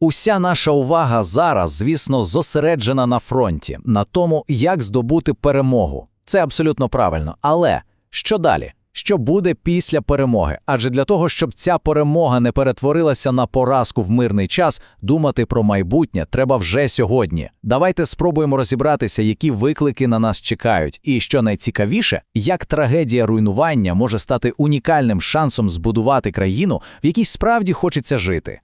Уся наша увага зараз, звісно, зосереджена на фронті, на тому, як здобути перемогу. Це абсолютно правильно. Але що далі? Що буде після перемоги? Адже для того, щоб ця перемога не перетворилася на поразку в мирний час, думати про майбутнє треба вже сьогодні. Давайте спробуємо розібратися, які виклики на нас чекають, і що найцікавіше, як трагедія руйнування може стати унікальним шансом збудувати країну, в якій справді хочеться жити.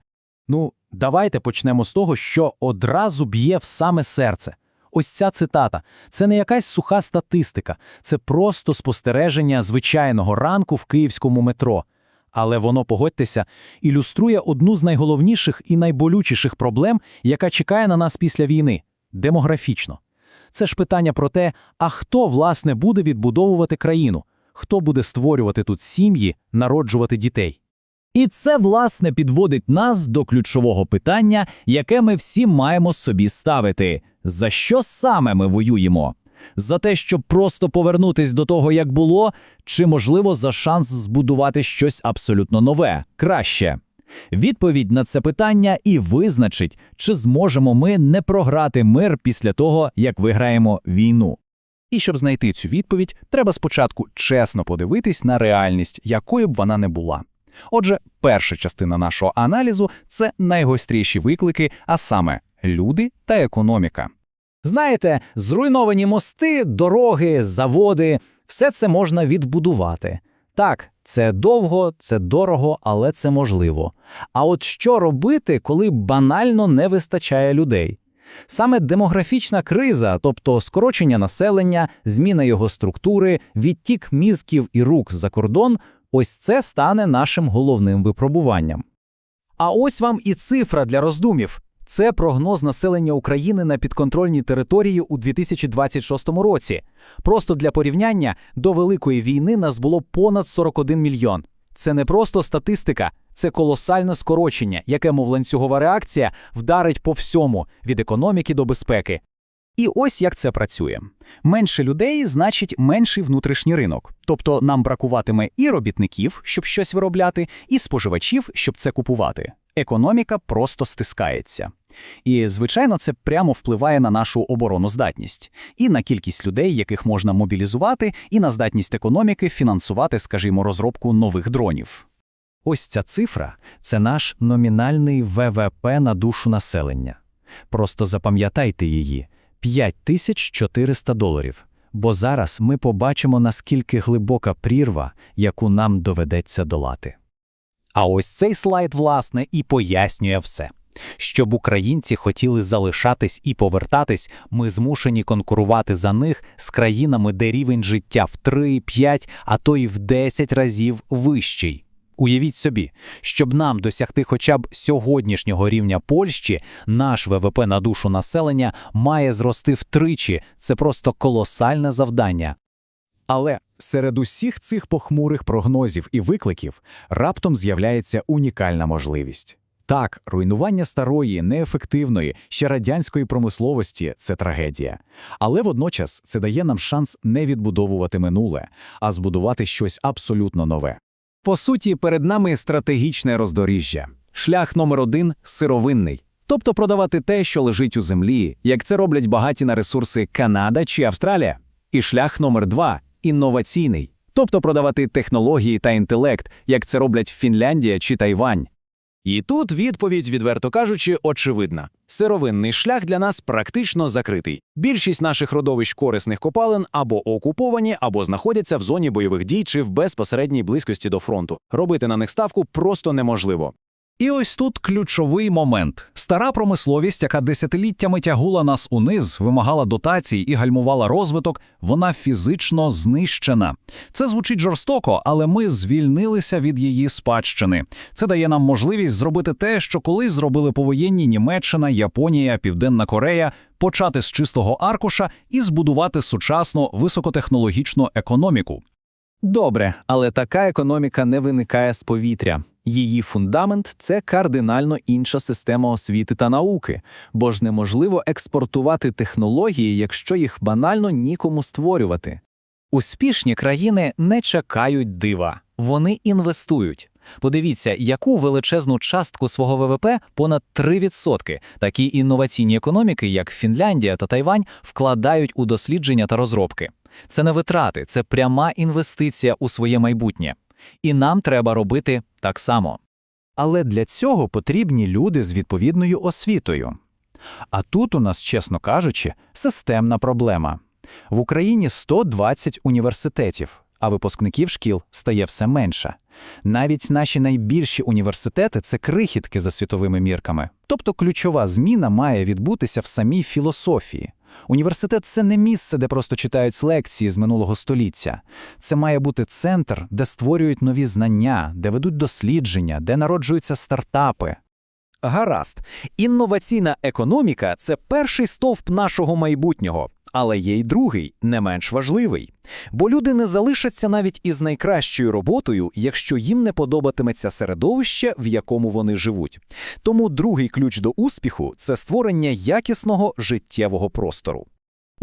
Ну, давайте почнемо з того, що одразу б'є в саме серце. Ось ця цитата це не якась суха статистика, це просто спостереження звичайного ранку в київському метро. Але воно, погодьтеся, ілюструє одну з найголовніших і найболючіших проблем, яка чекає на нас після війни демографічно. Це ж питання про те, а хто, власне, буде відбудовувати країну, хто буде створювати тут сім'ї, народжувати дітей. І це, власне, підводить нас до ключового питання, яке ми всі маємо собі ставити: за що саме ми воюємо? За те, щоб просто повернутись до того, як було, чи, можливо, за шанс збудувати щось абсолютно нове, краще? Відповідь на це питання і визначить, чи зможемо ми не програти мир після того, як виграємо війну. І щоб знайти цю відповідь, треба спочатку чесно подивитись на реальність, якою б вона не була. Отже, перша частина нашого аналізу це найгостріші виклики, а саме люди та економіка. Знаєте, зруйновані мости, дороги, заводи все це можна відбудувати. Так, це довго, це дорого, але це можливо. А от що робити, коли банально не вистачає людей? Саме демографічна криза, тобто скорочення населення, зміна його структури, відтік мізків і рук за кордон, ось це стане нашим головним випробуванням. А ось вам і цифра для роздумів. Це прогноз населення України на підконтрольній території у 2026 році. Просто для порівняння, до Великої війни нас було понад 41 мільйон. Це не просто статистика, це колосальне скорочення, яке, мов ланцюгова реакція, вдарить по всьому від економіки до безпеки. І ось як це працює: менше людей значить менший внутрішній ринок. Тобто нам бракуватиме і робітників, щоб щось виробляти, і споживачів, щоб це купувати. Економіка просто стискається. І, звичайно, це прямо впливає на нашу обороноздатність, і на кількість людей, яких можна мобілізувати, і на здатність економіки фінансувати, скажімо, розробку нових дронів. Ось ця цифра це наш номінальний ВВП на душу населення. Просто запам'ятайте її 5400 доларів. Бо зараз ми побачимо, наскільки глибока прірва, яку нам доведеться долати. А ось цей слайд, власне, і пояснює все. Щоб українці хотіли залишатись і повертатись, ми змушені конкурувати за них з країнами, де рівень життя в 3, 5, а то й в 10 разів вищий. Уявіть собі, щоб нам досягти хоча б сьогоднішнього рівня Польщі, наш ВВП на душу населення має зрости втричі. Це просто колосальне завдання. Але серед усіх цих похмурих прогнозів і викликів раптом з'являється унікальна можливість. Так, руйнування старої, неефективної, ще радянської промисловості це трагедія. Але водночас це дає нам шанс не відбудовувати минуле, а збудувати щось абсолютно нове. По суті, перед нами стратегічне роздоріжжя. Шлях номер один сировинний. Тобто продавати те, що лежить у землі, як це роблять багаті на ресурси Канада чи Австралія. І шлях номер два інноваційний. Тобто продавати технології та інтелект, як це роблять Фінляндія чи Тайвань. І тут відповідь, відверто кажучи, очевидна. Сировинний шлях для нас практично закритий. Більшість наших родовищ корисних копалин або окуповані, або знаходяться в зоні бойових дій чи в безпосередній близькості до фронту. Робити на них ставку просто неможливо. І ось тут ключовий момент. Стара промисловість, яка десятиліттями тягула нас униз, вимагала дотацій і гальмувала розвиток, вона фізично знищена. Це звучить жорстоко, але ми звільнилися від її спадщини. Це дає нам можливість зробити те, що колись зробили повоєнні Німеччина, Японія, Південна Корея, почати з чистого аркуша і збудувати сучасну високотехнологічну економіку. Добре, але така економіка не виникає з повітря. Її фундамент це кардинально інша система освіти та науки, бо ж неможливо експортувати технології, якщо їх банально нікому створювати. Успішні країни не чекають дива, вони інвестують. Подивіться, яку величезну частку свого ВВП, понад 3%, такі інноваційні економіки, як Фінляндія та Тайвань, вкладають у дослідження та розробки. Це не витрати, це пряма інвестиція у своє майбутнє. І нам треба робити так само. Але для цього потрібні люди з відповідною освітою. А тут у нас, чесно кажучи, системна проблема. В Україні 120 університетів, а випускників шкіл стає все менше. Навіть наші найбільші університети це крихітки за світовими мірками. Тобто ключова зміна має відбутися в самій філософії. Університет це не місце, де просто читають лекції з минулого століття. Це має бути центр, де створюють нові знання, де ведуть дослідження, де народжуються стартапи. Гаразд, інноваційна економіка це перший стовп нашого майбутнього, але є й другий, не менш важливий. Бо люди не залишаться навіть із найкращою роботою, якщо їм не подобатиметься середовище, в якому вони живуть. Тому другий ключ до успіху це створення якісного життєвого простору.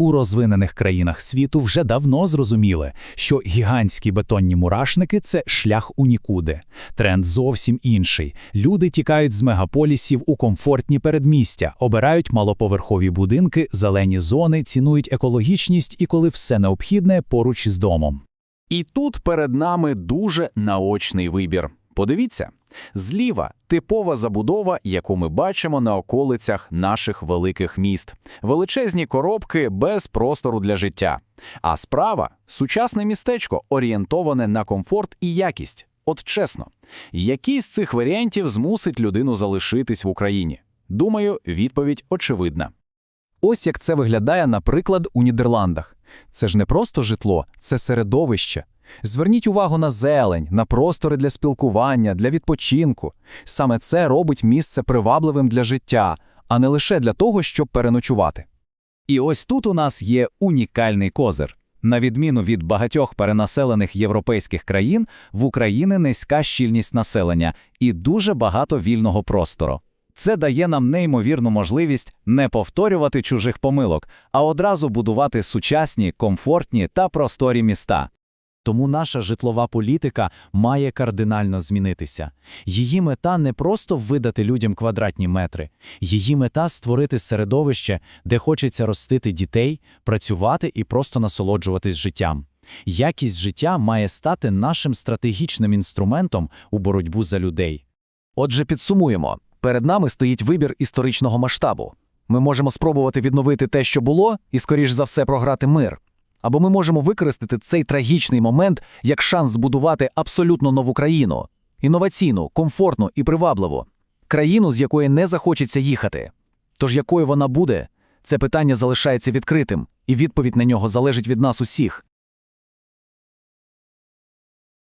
У розвинених країнах світу вже давно зрозуміли, що гігантські бетонні мурашники це шлях у нікуди. Тренд зовсім інший. Люди тікають з мегаполісів у комфортні передмістя, обирають малоповерхові будинки, зелені зони, цінують екологічність і коли все необхідне поруч з домом. І тут перед нами дуже наочний вибір. Подивіться, зліва типова забудова, яку ми бачимо на околицях наших великих міст. Величезні коробки без простору для життя. А справа сучасне містечко, орієнтоване на комфорт і якість. От чесно, який з цих варіантів змусить людину залишитись в Україні? Думаю, відповідь очевидна. Ось як це виглядає, наприклад, у Нідерландах. Це ж не просто житло, це середовище. Зверніть увагу на зелень, на простори для спілкування, для відпочинку. Саме це робить місце привабливим для життя, а не лише для того, щоб переночувати. І ось тут у нас є унікальний козир. На відміну від багатьох перенаселених європейських країн, в Україні низька щільність населення і дуже багато вільного простору. Це дає нам неймовірну можливість не повторювати чужих помилок, а одразу будувати сучасні, комфортні та просторі міста. Тому наша житлова політика має кардинально змінитися. Її мета не просто видати людям квадратні метри, її мета створити середовище, де хочеться ростити дітей, працювати і просто насолоджуватись життям. Якість життя має стати нашим стратегічним інструментом у боротьбу за людей. Отже, підсумуємо. Перед нами стоїть вибір історичного масштабу. Ми можемо спробувати відновити те, що було, і, скоріш за все, програти мир. Або ми можемо використати цей трагічний момент як шанс збудувати абсолютно нову країну – інноваційну, комфортну і привабливу. Країну, з якої не захочеться їхати. Тож якою вона буде, це питання залишається відкритим, і відповідь на нього залежить від нас усіх.